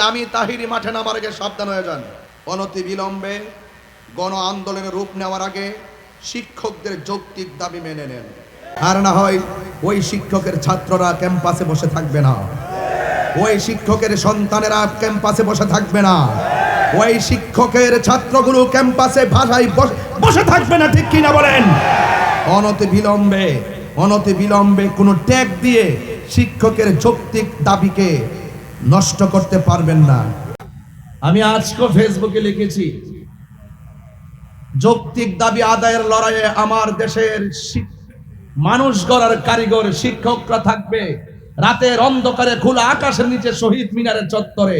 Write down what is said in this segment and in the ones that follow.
আমি তাহিরি মাঠে নামার আগে সাবধান হয়ে যান। অনতি বিলম্বে গণ আন্দোলনের রূপ নেওয়ার আগে শিক্ষকদের যৌক্তিক দাবি মেনে নেন। আর না হয় ওই শিক্ষকের ছাত্ররা ক্যাম্পাসে বসে থাকবে না। ওই শিক্ষকের সন্তানেরা ক্যাম্পাসে বসে থাকবে না। ওই শিক্ষকের ছাত্রগুলো ক্যাম্পাসে ভাষায় বস- বসে থাকবে না, ঠিক কিনা বলেন? অনতি বিলম্বে অনতি বিলম্বে কোনো ট্যাগ দিয়ে শিক্ষকের যৌক্তিক দাবিকে নষ্ট করতে পারবেন না। আমি আজকে ফেসবুকে লিখেছি, যৌক্তিক দাবি আদায়ের লড়াইয়ে আমার দেশের মানুষ গড়ার কারিগর শিক্ষকরা থাকবে। রাতের অন্ধকারে খোলা আকাশের নিচে শহীদ মিনারের চত্বরে।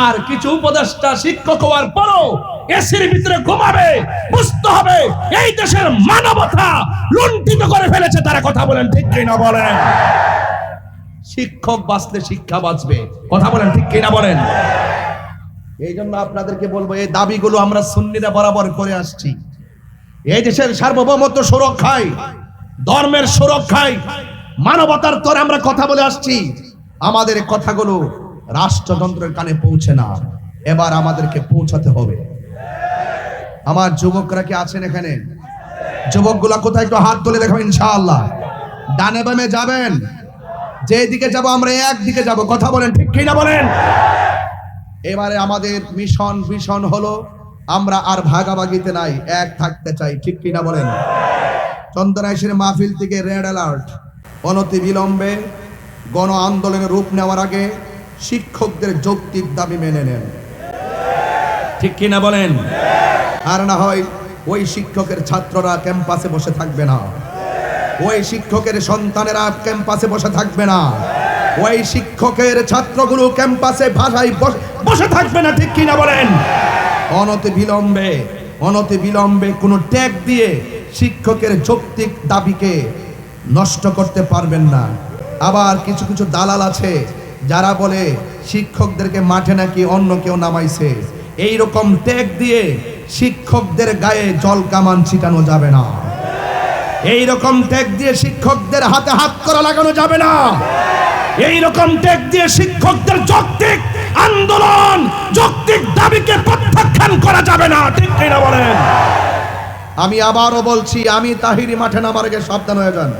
আর কিছু উপদেষ্টা শিক্ষক হওয়ার পরও এসির ভিতরে ঘুমাবে বুঝতে হবে। এই দেশের মানবতা লুণ্ঠিত করে ফেলেছে, তারা কথা বলেন, ঠিক কিনা বলেন? শিক্ষক বাঁচলে শিক্ষা বাঁচবে। কথা বলেন, ঠিক কিনা বলেন? এই জন্য আপনাদেরকে বলব, এই দাবিগুলো আমরা সুন্নিরা বরাবর করে আসছি। এই দেশের সার্বভৌমত্ব সুরক্ষায়, ধর্মের সুরক্ষায়, মানবতার তরে আমরা কথা বলে আসছি। আমাদের কথাগুলো রাষ্ট্রযন্ত্রের কানে পৌঁছে না। এবার আমাদেরকে পৌঁছাতে হবে। আমার যুবকরা কি আছেন এখানে? যুবকগুলা কোথায়? একটু হাত তুলে দেখাবেন ইনশাআল্লাহ। ডানে বামে যাবেন? যেদিকে যাব, আমরা একদিকে যাব। কথা বলেন, ঠিক কিনা বলেন? এবারে আমাদের মিশন ভিশন হলো, আমরা আর ভাগাভাগিতে নাই, এক থাকতে চাই, ঠিক কিনা বলেন? চন্দনাইশের মাহফিল থেকে রেড অ্যালার্ট। অনতি বিলম্বে গণ আন্দোলনের রূপ নেওয়ার আগে শিক্ষকদের যৌক্তিক দাবি মেনে নেন। ঠিক কিনা বলেন? আর না হয় ওই শিক্ষকের ছাত্ররা ক্যাম্পাসে বসে থাকবে না। ওই শিক্ষকের সন্তানেরা ক্যাম্পাসে বসে থাকবে না। ওই শিক্ষকের ছাত্রগুলো ক্যাম্পাসে ভাষায় বস- থাকবে না, ঠিক কিনা বলেন? অনতি বিলম্বে অনতি বিলম্বে কোনো ট্যাগ দিয়ে শিক্ষকের যৌক্তিক দাবিকে নষ্ট করতে পারবেন না। আবার কিছু কিছু দালাল আছে, যারা বলে শিক্ষকদেরকে মাঠে নাকি অন্য কেউ নামাইছে। এই রকম ট্যাগ দিয়ে শিক্ষকদের গায়ে জল কামান ছিটানো যাবে না। এই রকম ট্যাগ দিয়ে শিক্ষকদের হাতে হাত করা লাগানো যাবে না। এই রকম ট্যাগ দিয়ে শিক্ষকদের যৌক্তিক আন্দোলন, যৌক্তিক দাবিকে প্রত্যাখ্যান করা যাবে না, ঠিক কিনা বলেন? আমি আবারও বলছি, আমি তাহিরি মাঠে নামার আগে সাবধান হয়ে যান।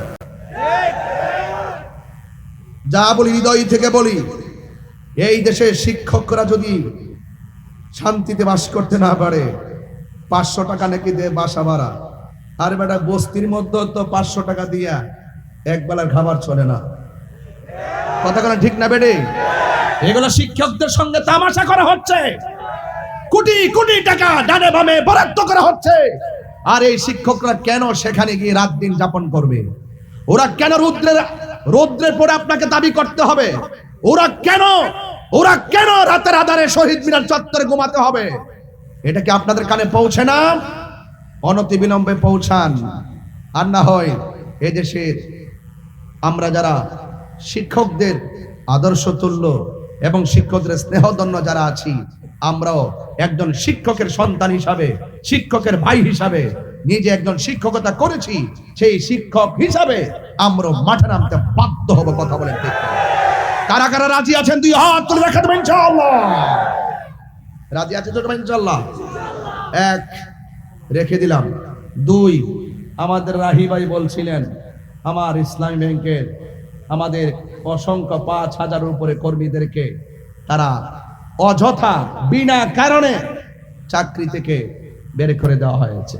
যা বলি হৃদয় থেকে বলি, এই দেশে শিক্ষকরা যদি শান্তিতে বাস করতে না পারে, পাঁচশো টাকা নাকি দে বাসা ভাড়া। আর বেটা বস্তির মধ্যে তো পাঁচশো টাকা দিয়া এক বেলার খাবার চলে না। কথা কোনো ঠিক না বেডে এগুলো শিক্ষকদের সঙ্গে তামাশা করা হচ্ছে। কোটি কোটি টাকা ডানে বামে বরাদ্দ করা হচ্ছে। আর এই শিক্ষকরা কেন সেখানে গিয়ে রাত দিন যাপন করবে? ওরা কেন রুদ্রের রৌদ্রে পড়ে আপনাকে দাবি করতে হবে? ওরা কেন ওরা কেন রাতের আধারে শহীদ মিনার চত্বরে ঘুমাতে হবে? এটা কি আপনাদের কানে পৌঁছে না? অনতি বিলম্বে পৌঁছান। আর না হয় এদেশের আমরা যারা শিক্ষকদের আদর্শ তুল্য এবং শিক্ষকদের স্নেহদন্য যারা আছি, আমরাও একজন শিক্ষকের সন্তান হিসাবে, শিক্ষকের ভাই হিসাবে নিজে একজন শিক্ষকতা করেছি, সেই শিক্ষক হিসাবে আমরা মাঠে নামতে বাধ্য হব কথা বলেন কারা কারা রাজি আছেন? দুই হাত তুলে রেখে রাজি আছে ইনশাআল্লাহ? এক রেখে দিলাম। দুই, আমাদের রাহি ভাই বলছিলেন, আমার ইসলামী ব্যাংকের আমাদের অসংখ্য পাঁচ হাজারের উপরে কর্মীদেরকে তারা অযথা, বিনা কারণে চাকরি থেকে বের করে দেওয়া হয়েছে।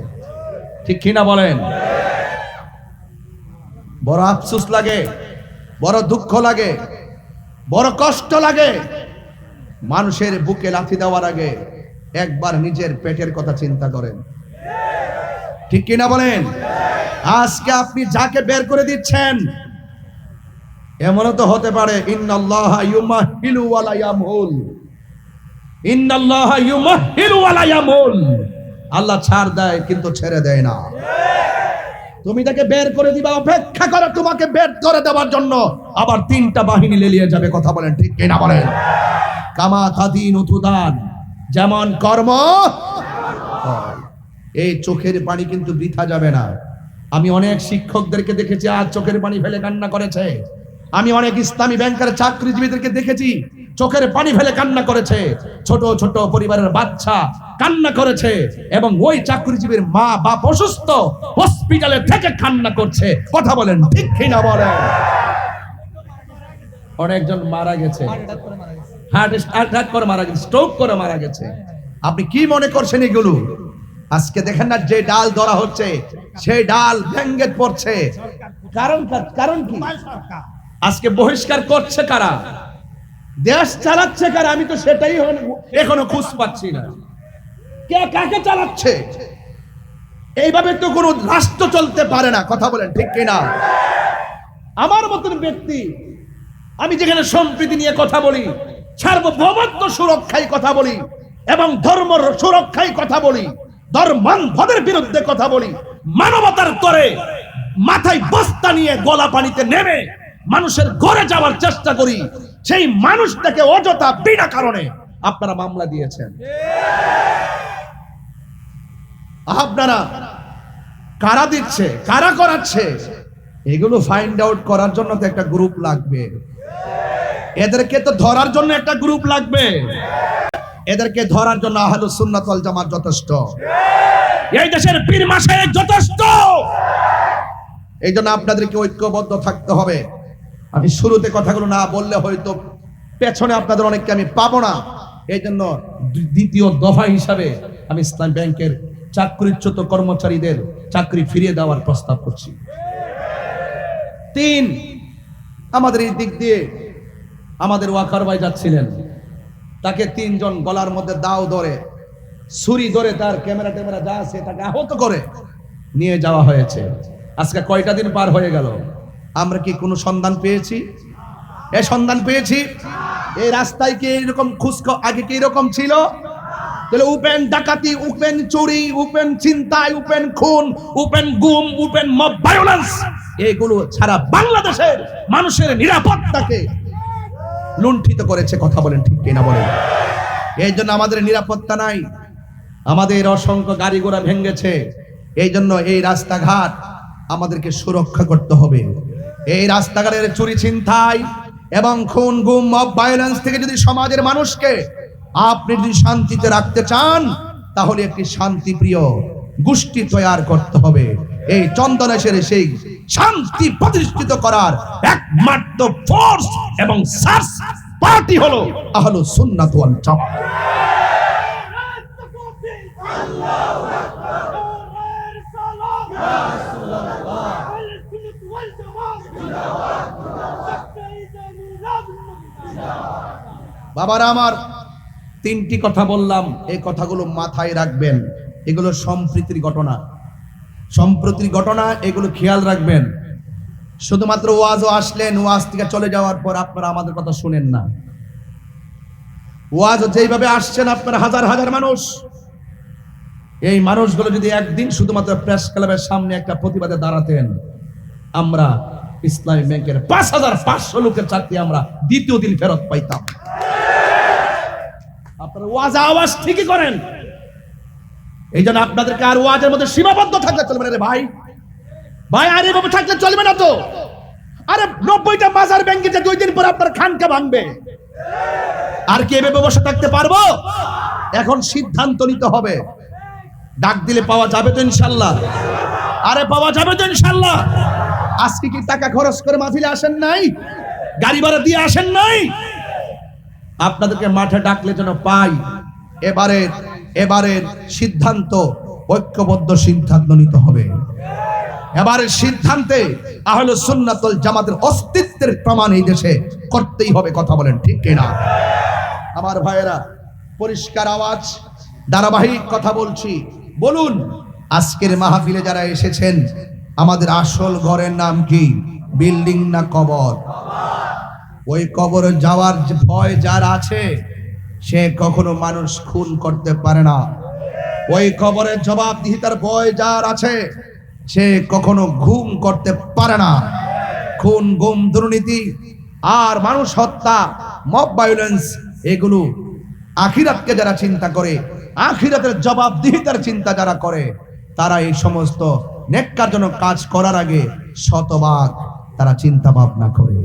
ঠিক কিনা বলেন? বড় আফসুস লাগে, বড় দুঃখ লাগে, বড় কষ্ট লাগে। মানুষের বুকে লাথি দেওয়ার আগে একবার নিজের পেটের কথা চিন্তা করেন। ঠিক কিনা বলেন? আজকে আপনি যাকে বের করে দিচ্ছেন, এমনও তো হতে পারে আল্লাহ ছাড় দেয়, কিন্তু ছেড়ে দেয় না। তুমি তাকে বের করে দিবা, অপেক্ষা করে তোমাকে বের করে দেওয়ার জন্য। আবার তিনটা বাহিনী লেলিয়ে যাবে, কথা বলেন ঠিক কিনা বলেন? কামা উতুদান যেমন কর্ম। এই চোখের পানি কিন্তু বৃথা যাবে না। আমি অনেক শিক্ষকদেরকে দেখেছি আজ চোখের পানি ফেলে কান্না করেছে। আমি অনেক ইসলামী ব্যাংকের চাকরিজীবীদেরকে দেখেছি চোখের পানি ফেলে কান্না করেছে। ছোট ছোট পরিবারের বাচ্চা কান্না করেছে এবং ওই চাকরিজীবীর মা বাপ অসুস্থ হসপিটালে থেকে কান্না করছে। কথা বলেন ঠিক কিনা বলেন? অনেকজন মারা গেছে। হার্ট অ্যাটাক করে মারা গেছে। স্ট্রোক করে মারা গেছে। আপনি কি মনে করছেন এগুলো? আজকে দেখেন না যে ডাল ধরা হচ্ছে সেই ডাল ভেঙ্গে পড়ছে। কারণ কারণ কি? আজকে বহিষ্কার করছে কারা? দেশ চালাচ্ছে কারা? আমি তো সেটাই এখনও খুঁজ পাচ্ছি না। কে কাকে চালাচ্ছে? এইভাবে তো কোনো রাষ্ট্র চলতে পারে না কথা বলেন ঠিক কিনা? আমার মতন ব্যক্তি আমি যেখানে সম্প্রীতি নিয়ে কথা বলি সার্বভৌমত্ব সুরক্ষায় কথা বলি এবং ধর্ম সুরক্ষায় কথা বলি ধর্মান্ধদের বিরুদ্ধে কথা বলি। মানবতার তরে মাথায় বস্তা নিয়ে গলা পানিতে নেমে মানুষের ঘরে যাওয়ার চেষ্টা করি। সেই মানুষটাকে অযথা বিনা কারণে আপনারা মামলা দিয়েছেন। আপনারা কারা দিচ্ছে, কারা করাচ্ছে, এগুলো ফাইন্ড আউট করার জন্য তো একটা গ্রুপ লাগবে। এদেরকে তো ধরার জন্য একটা গ্রুপ লাগবে। এদেরকে ধরার জন্য আহলুস সুন্নাত ওয়াল জামাত যথেষ্ট। এই দেশের পীর মাসে যথেষ্ট। এই জন্য আপনাদেরকে ঐক্যবদ্ধ থাকতে হবে। আমি শুরুতে কথাগুলো না বললে হয়তো পেছনে আপনাদের অনেককে আমি পাবো না। এই জন্য দ্বিতীয় দফা হিসাবে আমি ইসলাম ব্যাংকের চাকরিচ্যুত কর্মচারীদের চাকরি ফিরিয়ে দেওয়ার প্রস্তাব করছি। তিন আমাদের এই দিক দিয়ে আমাদের ওয়াকার ভাই যাচ্ছিলেন। তাকে তিনজন গলার মধ্যে দাও ধরে, ছুরি ধরে তার ক্যামেরা ট্যামেরা যা আছে তাকে আহত করে নিয়ে যাওয়া হয়েছে। আজকে কয়টা দিন পার হয়ে গেল? আমরা কি কোনো সন্ধান পেয়েছি? এ সন্ধান পেয়েছি? এই রাস্তায় কি এরকম খুশক আগে কি এরকম ছিল? তাহলে উপেন ডাকাতি, উপেন চুরি, উপেন চিন্তায় উপেন খুন, উপেন গুম, উপেন মব ভায়োলেন্স এগুলো ছাড়া বাংলাদেশের মানুষের নিরাপত্তাকে লুণ্ঠিত করেছে, কথা বলেন ঠিক কিনা বলেন। এই জন্য আমাদের নিরাপত্তা নাই। আমাদের অসংখ্য গাড়ি ঘোড়া ভেঙেছে। এই জন্য এই রাস্তাঘাট আমাদেরকে সুরক্ষা করতে হবে। এই রাস্তাঘাটের চুরি ছিনতাই এবং খুন, গুম মব ভায়োলেন্স থেকে যদি সমাজের মানুষকে আপনি যদি শান্তিতে রাখতে চান, তাহলে একটি শান্তিপ্রিয় গোষ্ঠী তৈরি করতে হবে। এই চন্দনেশের সেই শান্তি প্রতিষ্ঠিত করার একমাত্র ফোর্স এবং সার্চ পার্টি হলো আহলো সুন্নাত ওয়াল জামাত। বাবারা আমার, তিনটি কথা বললাম, এই কথাগুলো মাথায় রাখবেন। এগুলো সম্প্রীতির ঘটনা। সম্প্রতির ঘটনা, এগুলো খেয়াল রাখবেন। শুধুমাত্র ওয়াজও আসলেন, ওয়াজ থেকে চলে যাওয়ার পর আপনারা আমাদের কথা শুনেন না। ওয়াজ যেইভাবে আসছেন, আপনারা হাজার হাজার মানুষ। এই মানুষগুলো যদি একদিন শুধুমাত্র প্রেস ক্লাবের সামনে একটা প্রতিবাদে দাঁড়াতেন, আমরা ইসলামী ব্যাংকের পাঁচ হাজার পাঁচশো লোকের চাকরি আমরা দ্বিতীয় দিন ফেরত পাইতাম। আপনারা ওয়াজ আওয়াজ ঠিকই করেন। এই জন্য আপনাদেরকে আর ওয়াজের মধ্যে সীমাবদ্ধ থাকলে চলবে না রে ভাই। ভাই, আর এভাবে থাকলে চলবে না তো। আরে, নব্বইটা বাজার ব্যাংকে যে দুই দিন পর আপনার খানকা ভাঙবে। আর কি এভাবে বসে থাকতে পারব? এখন সিদ্ধান্ত নিতে হবে। ডাক দিলে পাওয়া যাবে তো ইনশাল্লাহ। আরে, পাওয়া যাবে তো ইনশাল্লাহ। আজকে কি টাকা খরচ করে মাহফিলে আসেন নাই? গাড়ি ভাড়া দিয়ে আসেন নাই? আপনাদেরকে মাঠে ডাকলে যেন পাই। এবারের এবারের সিদ্ধান্ত ঐক্যবদ্ধ সিদ্ধান্ত নিতে হবে। এবারের সিদ্ধান্তে আহলে সুন্নাতুল জামাতের অস্তিত্বের প্রমাণ এই দেশে করতেই হবে কথা বলেন, ঠিক কিনা? আমার ভাইয়েরা, পরিষ্কার আওয়াজ, ধারাবাহিক কথা বলছি। বলুন, আজকের মাহফিলে যারা এসেছেন, আমাদের আসল ঘরের নাম কি? বিল্ডিং না কবর? ওই কবরে যাওয়ার ভয় যার আছে সে কখনো মানুষ খুন করতে পারে না। ওই কবরের জবাবদিহিতার ভয় যার আছে, সে কখনো ঘুম করতে পারে না। খুন, গুম, দুর্নীতি আর মানুষ হত্যা, মব ভায়োলেন্স এগুলো আখিরাতকে যারা চিন্তা করে, আখিরাতের জবাবদিহিতার চিন্তা যারা করে, তারা এই সমস্ত নেককারজনক কাজ করার আগে শতভাগ তারা চিন্তা ভাবনা করে।